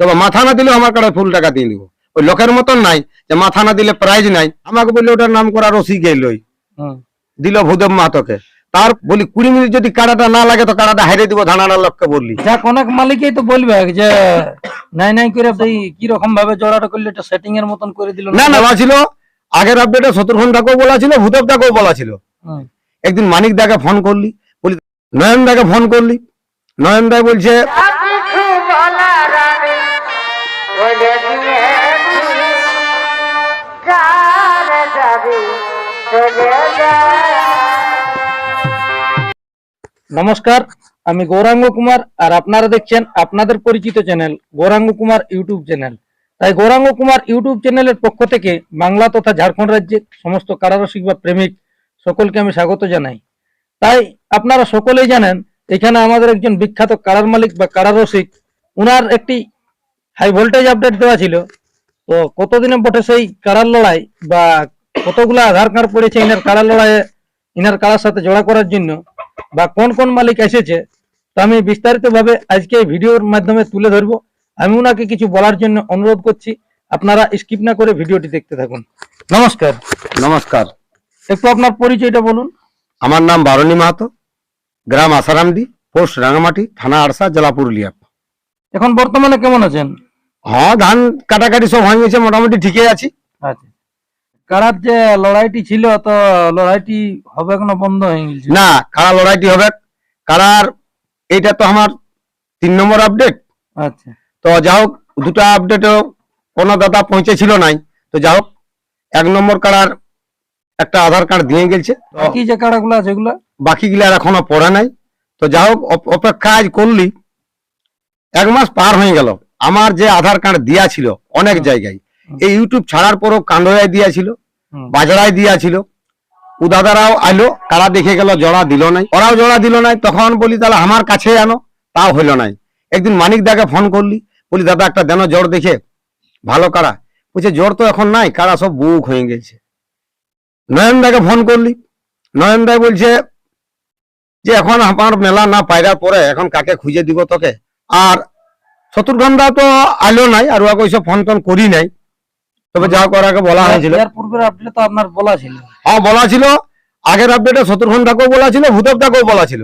তবে মাথা না দিলেও আমার কাছে ফুল টাকা দিয়ে দিব ওই লোকের মতন নাই যে মাথা না দিলে প্রাইজ নাই। আমাকে বললে ওটার নাম করা রসি গেলই। দিল ভূদেব মাহাতোকে তার বলি কুড়ি মিনিট যদি কাড়াটা না লাগে তো কাড়াটা হারিয়ে দিব ধানার লোককে বললি। যাক অনেক মালিকই তো বলবে যে নাই নাই করে সেই কি রকম ভাবে জোড়াটা করলে এটা সেটিং এর মতন করে দিল না? না ছিল আগের আপডেটে শত্রুঘ্ন দাকেও বলা ছিল ভূদেব দাকেও বলা ছিল। একদিন মানিক দাকে ফোন করলি বলি নয়ন দাকে ফোন করলি। নয়ন দা বলছে নমস্কার, আমি গৌরাঙ্গ কুমার আর আপনারা দেখছেন আপনাদের পরিচিত channel Gouranga Kumar YouTube channel. তাই গৌরাঙ্গ কুমার ইউটিউব চ্যানেলের পক্ষ থেকে বাংলা তথা ঝাড়খণ্ড রাজ্যের সমস্ত কারারসিক বা প্রেমিক সকলকে আমি স্বাগত জানাই। তাই আপনারা সকলেই জানেন, এখানে আমাদের একজন বিখ্যাত কারার মালিক বা কারারসিক, উনার একটি হাই ভোল্টেজ আপডেট দেওয়া ছিল। তো কতদিনে বটে সেই কারার লড়াই বা কতগুলো আধার কার্ড পড়েছে ইনার কারার লড়াইয়ে, ইনার কারার সাথে জোড়া করার জন্য? বা কোন কোন মালিক এসেছে তা আমি বিস্তারিত ভাবে আজকে এই ভিডিওর মাধ্যমে তুলে ধরবো। আমি ওনাকে কিছু বলার জন্য অনুরোধ করছি আপনারা স্কিপ না করে ভিডিওটি দেখতে থাকুন। নমস্কার। নমস্কার। একটু আপনার পরিচয়টা বলুন। আমার নাম বারণী মাহাতো গ্রাম আসারামডি পোস্ট রাঙামাটি থানা আরসা জেলা পুরুলিয়া। এখন বর্তমানে কেমন আছেন? হ্যাঁ ধান কাটাকাটি সব হয়ে গেছে মোটামুটি ঠিকই আছি। আচ্ছা। কারার যে লড়াইটি ছিল তো লড়াইটি হবে এখনও বন্ধ হয়ে গেছে। না কারা লড়াইটি হবে? কারার এইটা তো আমার তিন নম্বর আপডেট। আচ্ছা। তো যা হোক দুটা আপডেটও কোনো দাদা পৌঁছেছিল নাই। তো যা হোক এক নম্বর কারার একটা আধার কার্ড দিয়ে গেছে। তো কি যে কাড়াগুলো আছে এগুলো? বাকিগুলো আর এখনও পড়ে নাই। তো যা হোক অপ- অপেক্ষা আজ করলি এক মাস পার হয়ে গেল। আমার যে আধার কার্ড দিয়া ছিল অনেক জায়গায়। এই ইউটিউব ছাড়ার পরও কান্দয়ায় দিয়াছিল। বাজারায় দিয়াছিল। ও দাদারাও আইলো কারা দেখে গেল জড়া দিল নাই। ওরাও জড়া দিল নাই তখন বলি তাহলে আমার কাছে আনো। তাও হইল নাই। একদিন মানিক দাকে ফোন করলি বলি দাদা একটা দেন জ্বর দেখে ভালো কারা? বলছে জ্বর তো এখন নাই কারা সব বুক হয়ে গেছে। নয়ন দাকে ফোন করলি নয়ন দাই বলছে যে এখন আমার মেলা না পায়রার পরে এখন কাকে খুঁজে দিব তোকে? আর শত্রুঘ্নদা তো আইলো নাই আর ওকে ওইসব ফোন টোন করি নাই। তবে যা করাকে বলা হয়েছিল। এর পূর্বের আপডেট তো আপনার বলা ছিল। হ্যাঁ বলা ছিল। আগের আপডেটে বলা ছিল বলা ছিল।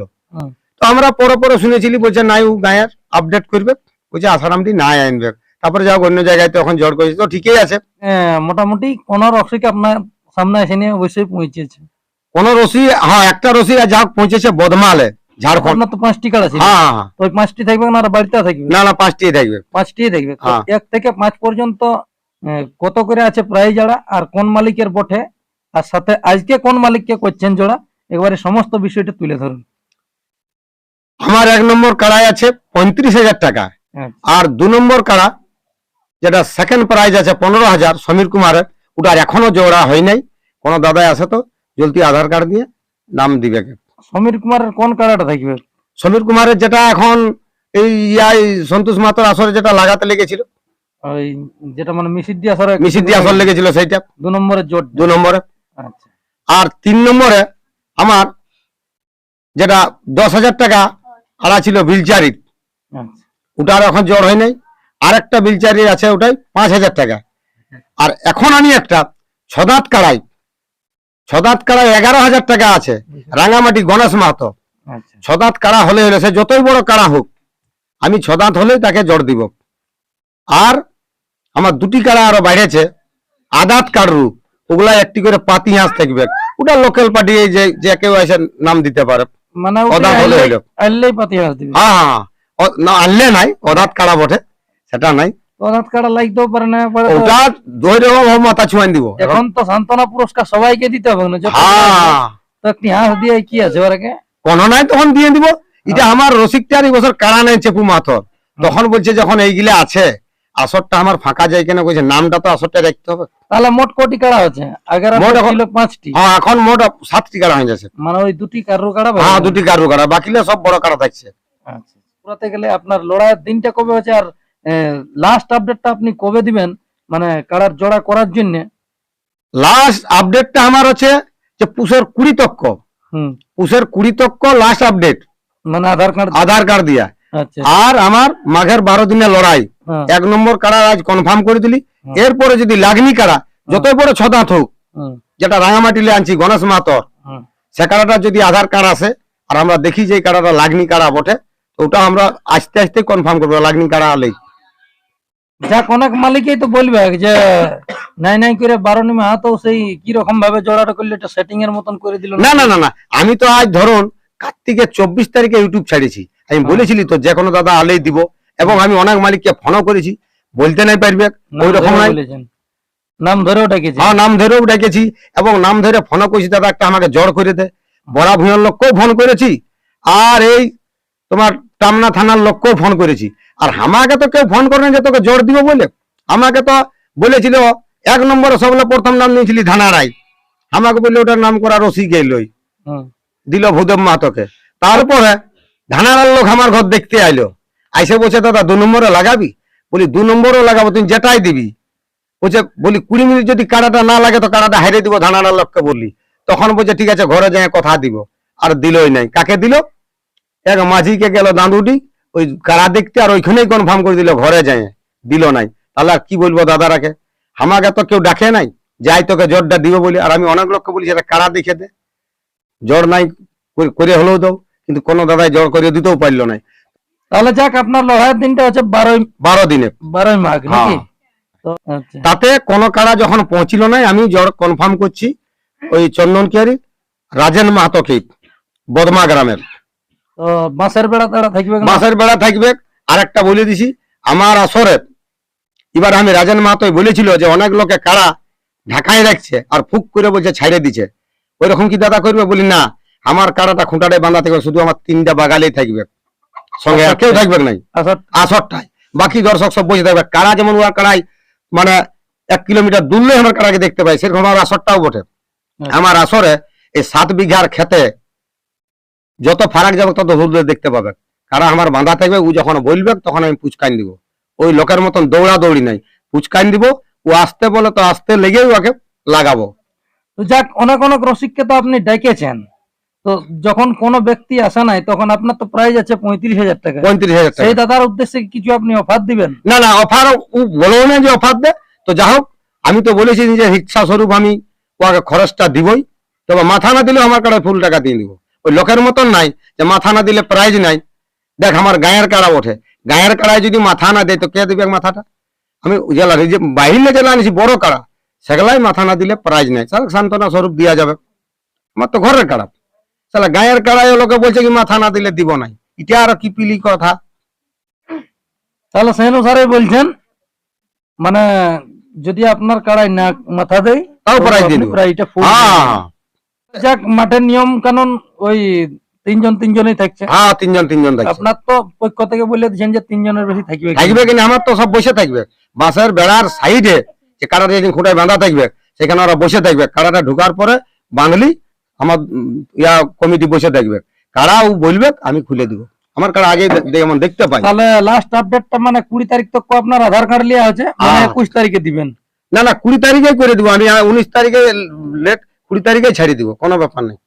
তো আমরা পরে পরে শুনেছিলি বলছে নাই ও গায়ের আপডেট করবে। বলছে আসারামটি নাই আনবে। তারপরে যাও অন্য জায়গায় তো এখন জড় করেছে। তো ঠিকই আছে। মোটামুটি কোন রসিক আপনার সামনে এসে নিয়ে অবশ্যই পৌঁছেছে। কোন রসি হ্যাঁ একটা রসি যা পৌঁছেছে বদমালে ঝাড়খণ্ড। তো পাঁচটি ছিল হ্যাঁ হ্যাঁ, হ্যাঁ। ওই পাঁচটি থাকবে না বাড়িতে থাকবে? না না পাঁচটি থাকবে। পাঁচটি থাকবে। হ্যাঁ। এক থেকে পাঁচ পর্যন্ত কত করে আছে প্রাইজ জোড়া আর কোন মালিকের বটে? আর সাথে আজকে কোন মালিককে করছেন জোড়া? একবারে সমস্ত বিষয়টা তুলে ধরুন। আমার এক নম্বর কাড়াই আছে পঁয়ত্রিশ হাজার টাকা। হ্যাঁ। আর দু নম্বর কাড়া যেটা সেকেন্ড প্রাইজ আছে পনেরো হাজার সমীর কুমারের ওটার এখনও জোড়া হয় নাই। কোনো দাদাই আছে তো জলদি আধার কার্ড দিয়ে নাম দিবে। সমীর কুমারের কোন কাড়াটা থাকবে? সমীর কুমারের যেটা এখন এই ইয়াই সন্তোষ মাতার আসরে যেটা লাগাতে লেগেছিল ওই যেটা মানে মিসির দিয়ে আসরে মিশির দিয়ে আসর লেগেছিল সেইটা। দু নম্বরের জোট দু নম্বরে। আচ্ছা। আর তিন নম্বরে আমার যেটা দশ হাজার টাকা আড়া ছিল বিলচারির আচ্ছা। ওটার এখন জ্বর হয় নাই। আর একটা বিলচারি আছে ওটাই পাঁচ হাজার টাকা। আর এখন আমি একটা ছদাত কাড়াই। ছদাত কাড়াই এগারো হাজার টাকা আছে। রাঙামাটি গণেশ মাহাতো। আচ্ছা। ছদাত কাড়া হলে হলে সে যতই বড় কাড়া হোক আমি ছদাত হলেই তাকে জ্বর দিব। আর আমার দুটি কাড়া আরও বাইরেছে। আদাত কাড়রু ওগুলা একটি করে পাতি হাঁস থাকবে। ওটা লোকাল পার্টি যে যে কেউ এসে নাম দিতে পারে। মানে অদাত হলে আনলেই পাতি হাঁস দিবে। হ্যাঁ হ্যাঁ না আনলে নাই অদাত কাড়া বটে সেটা নাই। অদাত কাড়া লাগতেও পারে না ওটা ধরে হোক মাথা ছুঁয়াই দিব। এখন তো সান্ত্বনা পুরস্কার সবাইকে দিতে হবে না হ্যাঁ। তো একটি হাঁস দিয়ে কি আছে ওরাকে কোন নাই তখন দিয়ে দিব। এটা আমার রসিকটার এই বছর কারা নাই চেপু মাথর। তখন বলছে যখন এইগুলা আছে আসরটা আমার ফাঁকা যায় কেন কইছে নামটা তো আসরটা রাখতে হবে। তাহলে মোট কোটি কাড়া আছে আগের মোট এখন- পাঁচটি। হ্যাঁ এখন মোট সাতটি কাড়া হয়ে যাচ্ছে মানে ওই দুটি কারু কাড়া হ্যাঁ দুটি কারু কারা বাকিলে সব বড় কারা থাকছে। আচ্ছা পুরাতে গেলে আপনার লড়াইয়ের দিনটা কবে হচ্ছে আর লাস্ট আপডেটটা আপনি কবে দিবেন? মানে কাড়ার জোড়া করার জন্য? লাস্ট আপডেটটা আমার হচ্ছে যে পুষের কুড়ি তক্ক। হুম। পুষের কুড়ি তক্ক লাস্ট আপডেট মানে আধার কার্ড আধার কার্ড দিয়া। আচ্ছা আর আমার মাঘের বারো দিনের লড়াই হ্যাঁ, এক নম্বর কাড়া আজ কনফার্ম করে দিলি। এরপরে যদি লাগনি কাড়া যতই বড় ছদাঁত হোক যেটা রাঙামাটিলে আনছি গণেশ মাতর সে কাড়াটা যদি আধার কার্ড আসে আর আমরা দেখি যে কাড়াটা লাগনি কাড়া বটে ওটা আমরা আস্তে আস্তে কনফার্ম করব লাগনি কাড়া আলেই। যাক অনেক মালিকই তো বলবে যে নাই নাই করে বারো নিমে সেই কি রকম ভাবে জোড়াটা করলে এটা সেটিং এর মতন করে দিল না না না না। আমি তো আজ ধরুন কার্তিকের চব্বিশ তারিখে ইউটিউব ছাড়িয়েছি আমি হ্যাঁ। বলেছিলি তো যে কোনো দাদা আলেই দিব। এবং আমি অনেক মালিককে ফোনও করেছি। বলতে নাই পারবে ওই রকম নাই। নাম ধরেও ডেকেছে হ্যাঁ নাম ধরেও ডেকেছি এবং নাম ধরে ফোনও করেছি দাদা একটা আমাকে জ্বর করে দে। বড়া ভূঁয়ের লোককেও ফোন করেছি। আর এই তোমার টামনা থানার লোককেও ফোন করেছি। আর আমাকে তো কেউ ফোন করে না যে তোকে জ্বর দিব বলে। আমাকে তো বলেছিল এক নম্বরে সবলে প্রথম নাম নিয়েছিলি ধানারাই আমাকে বললে ওটার নাম করা রসি গেলই দিল ভূদেব মাহাতোকে তারপরে ধানারার লোক আমার ঘর দেখতে আইলো। আইসে বলছে, দাদা, দু নম্বরে লাগাবি? বলি, দু নম্বরও লাগাবো তুই যেটাই দিবি। বলছে, বলি, কুড়ি মিনিট যদি কাড়াটা না লাগে, তো কাড়াটা হারিয়ে দিব ধানারার লোককে বললি। তখন বলছে, ঠিক আছে, ঘরে যাই কথা দিব। আর দিলই নাই। কাকে দিল? এক মাঝিকে গেল দাঁদুটি ওই কাড়া দেখতে, আর ওইখানেই কনফার্ম করে দিল, ঘরে যাই দিল নাই। তাহলে আর কি বলব দাদারাকে? আমাকে তো কেউ ডাকে নাই। যাই তোকে জ্বরটা দিব বলি, আর আমি অনেক লোককে বলি, সেটা কাড়া দেখে দে। জ্বর নাই করে- করে হলেও দাও কিন্তু কোনো দাদাই জ্বর করে দিতেও পারল না। তাহলে যাক আপনার লড়াইয়ের দিনটা হচ্ছে বারোই বারো দিনে। বারোই মাঘ নাকি? হ্যাঁ। আচ্ছা। তাতে কোন কাড়া যখন পৌঁছিল নাই আমি জ্বর কনফার্ম করছি ওই চন্দন কিয়ারি রাজেন মাহাতো মাহাতোকে বদমা গ্রামের। তো বাঁশের বেড়া থাকবে না? মাসের বেড়া থাকবে আর একটা বলে দিছি আমার আসরে এবার আমি রাজেন মাহাতো বলেছিল যে অনেক লোকে কাড়া ঢাকায় রাখছে আর ফুক করে বলছে ছাইড়ে দিছে ওই রকম কি দাদা করবে? বলি না আমার কাড়াটা খুঁটাটায় বাঁধা থাকবে শুধু আমার তিনটা বাগালেই থাকবে। সঙ্গে আর কেউ থাকবে নাই আচ্ছা। আসরটাই বাকি দর্শক সব বসে থাকবে। কারা যেমন ওয়ার কারাই মানে এক কিলোমিটার দূরলে আমার কাড়াকে দেখতে পাই সেরকম আমার আসরটাও বটে। আমার আসরে এই সাত বিঘার খেতে যত ফারাক যাবে তত হুদলে দেখতে পাবে। কারা আমার বাঁধা থাকবে ও যখন বলবে তখন আমি পুচকাইন দিব। ওই লোকের মতন দৌড়া দৌড়ি নাই। পুচকাইন দিব ও আসতে বলে তো আসতে লেগেই ওকে লাগাবো। তো যাক অনেক অনেক রসিককে তো আপনি ডেকেছেন। তো যখন কোনো ব্যক্তি আসে নাই তখন আপনার তো প্রাইজ আছে পঁয়ত্রিশ হাজার টাকা। পঁয়ত্রিশ হাজার টাকা। সেই দাদার উদ্দেশ্যে কিছু আপনি অফার দিবেন? না না অফার ও বলো না যে অফার দে তো যা হোক আমি তো বলেছি যে শিক্ষা স্বরূপ আমি ওকে খরচটা দিবই। তবে মাথা না দিলে আমার কাছে ফুল টাকা দিয়ে দিব। ওই লোকের মতন নাই যে মাথা না দিলে প্রাইজ নাই। দেখ আমার গায়ের কাড়া ওঠে। গায়ের কাড়ায় যদি মাথা না দেয় তো কে দিবে মাথাটা? আমি জেলা যে বাহিরে জেলা আনিছি বড় কাড়া। সেগুলাই মাথা না দিলে প্রাইজ নাই। স্যার সান্ত্বনা স্বরূপ দেওয়া যাবে। আমার তো ঘরের কাড়া তাহলে গায়ের কাড়ায় লোকে বলছে কি মাথা না দিলে দিব নাই। এটা আর কি পিলি কথা? তাহলে সেই অনুসারে বলছেন মানে যদি আপনার কাড়াই না মাথা দেয় তাও প্রাইজ দিয়ে প্রাইজটা ফুল হ্যাঁ। যাক মাঠের নিয়ম কানুন ওই তিনজন তিনজনই থাকছে। হ্যাঁ তিনজন তিনজন থাকছে। আপনার তো পক্ষ থেকে বলে দিচ্ছেন যে তিনজনের বেশি থাকবে? থাকবে কিনা? আমার তো সব বসে থাকবে। বাঁশের বেড়ার সাইডে যে কাড়াটা যেদিন খুঁটায় বাঁধা থাকবে সেখানে ওরা বসে থাকবে। কাড়াটা ঢুকার পরে বাঁধলি আমার ইয়া কমিটি বসে থাকবে। কাড়া ও বলবে আমি খুলে দিব। আমার কাড়া আগে যেমন দেখতে পাই তাহলে লাস্ট আপডেটটা মানে কুড়ি তারিখ তক আপনার আধার কার্ড লিয়া আছে মানে হ্যাঁ। একুশ তারিখে দিবেন। না না কুড়ি তারিখে করে দিব। আমি উনিশ তারিখে লেট কুড়ি তারিখে ছাড়ি দিব কোনো ব্যাপার নেই।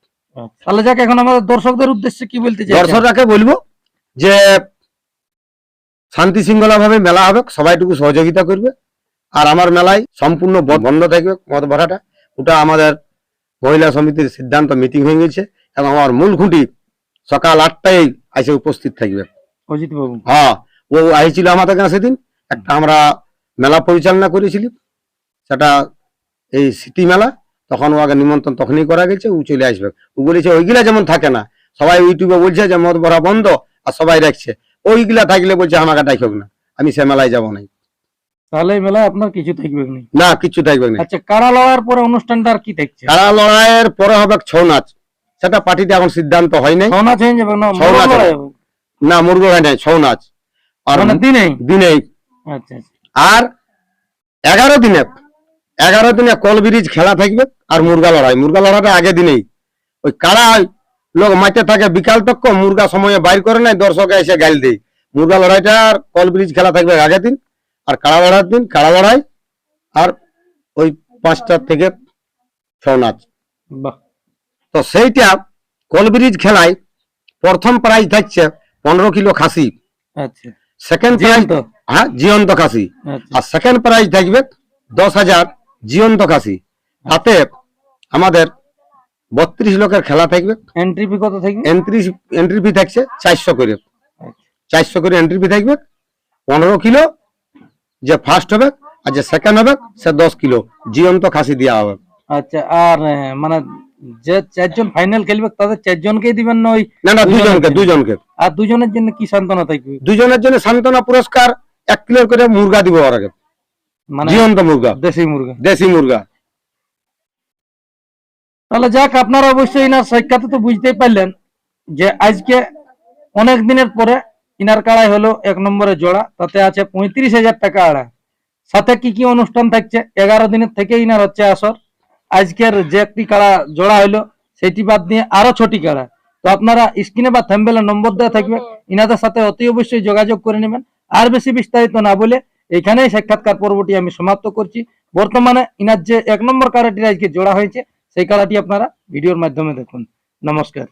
তাহলে যাক এখন আমাদের দর্শকদের উদ্দেশ্যে কি বলতে চাই দর্শকরাকে বলব যে শান্তি শৃঙ্খলা ভাবে মেলা হবে সবাইটুকু সহযোগিতা করবে। আর আমার মেলায় সম্পূর্ণ বন্ধ থাকবে মদ ভরাটা। ওটা আমাদের মহিলা সমিতির সিদ্ধান্ত মিটিং হয়ে গেছে এবং আমার মূল খুঁটি সকাল আটটায় এসে উপস্থিত থাকবে। অজিত বাবু। হ্যাঁ ও আইছিল আমাদের কাছে সেদিন। একটা আমরা মেলা পরিচালনা করেছিলি সেটা এই সিটি মেলা তখন ওকে নিমন্ত্রণ তখনই করা গেছে ও চলে আসবে। ও বলেছে ওইগুলা যেমন থাকে না সবাই ইউটিউবে বলছে যে মদ ভরা বন্ধ আর সবাই রাখছে। ওইগুলা থাকলে বলছে আমাকে ডাইক না আমি সে মেলায় যাব না। তাহলে এই মেলায় আপনার কিছু থাকবে না না কিচ্ছু থাকবে না। আচ্ছা কারা পরে অনুষ্ঠানটা আর কি থাকছে? কারা লড়াইয়ের পরে হবে ছৌ নাচ। সেটা পার্টিতে এখন সিদ্ধান্ত হয় নাই। ছৌ নাচ হয়ে যাবে না ছৌ নাচ মোরগ হবে। লড়াই হবে? না মুরগ হয় নাই ছৌ নাচ। আর মানে দিনেই দিনেই আচ্ছা আচ্ছা। আর এগারো দিনে এগারো দিনে কল ব্রিজ খেলা থাকবে আর মুরগা লড়াই। মুরগা লড়াইটা আগে দিনেই। ওই কারা লোক মাঠে থাকে বিকাল তক মুরগা সময়ে বাইর করে নাই দর্শকে এসে গাইল দেয়। মুরগা লড়াইটা আর কল ব্রিজ খেলা থাকবে আগের দিন। আর কাড়া লড়াইয়ের দিন কাড়া লড়াই আর ওই পাঁচটা থেকে ছৌ নাচ। তো সেইটা কলব্রিজ খেলায় প্রথম প্রাইজ থাকছে পনেরো কিলো খাসি। আচ্ছা। সেকেন্ড প্রাইজ জীবন্ত? হ্যাঁ জীবন্ত খাসি। আচ্ছা। আর সেকেন্ড প্রাইজ থাকবে দশ হাজার জীবন্ত খাসি। তাতে আমাদের বত্রিশ লোকের খেলা থাকবে। এন্ট্রি ফি কত থাকবে? এন্ট্রি এন্ট্রি ফি থাকছে চারশো করে। আচ্ছা। চারশো করে এন্ট্রি ফি থাকবে। পনেরো কিলো যে ফার্স্ট হবে আর যে সেকেন্ড হবে সে দশ কিলো। জীবন্ত খাসি দেওয়া হবে। আচ্ছা আর মানে যে চারজন ফাইনাল খেলবে তাদের চারজনকেই দিবেন না ওই না না দুজনকে দুজনকে। আর দুজনের জন্য কি সান্ত্বনা থাকবে দুজনের জন্য সান্ত্বনা পুরস্কার এক কিলো করে মুরগা দিব ওর আগে। মানে জীবন্ত মুরগা। দেশি মুরগা। দেশি মুরগা। তাহলে যাক আপনারা অবশ্যই না সাক্ষাতে তো বুঝতেই পারলেন যে আজকে অনেক দিনের পরে ইনার কাড়াই হলো এক নম্বরে জোড়া তাতে আছে পঁয়ত্রিশ হাজার টাকা আড়া সাথে কি কি অনুষ্ঠান থাকছে? এগারো দিনের থেকে ইনার হচ্ছে আসর। আজকের যে একটি কাড়া জোড়া হলো সেটি বাদ দিয়ে আরও ছটি কাড়া তো আপনারা স্ক্রিনে বা থ্যাম্বেলে নম্বর দেওয়া থাকবে ইনাদের সাথে অতি অবশ্যই যোগাযোগ করে নেবেন। আর বেশি বিস্তারিত না বলে এখানেই সাক্ষাৎকার পর্বটি আমি সমাপ্ত করছি। বর্তমানে ইনার যে এক নম্বর কাড়াটি আজকে জোড়া হয়েছে সেই কাড়াটি আপনারা ভিডিওর মাধ্যমে দেখুন। নমস্কার।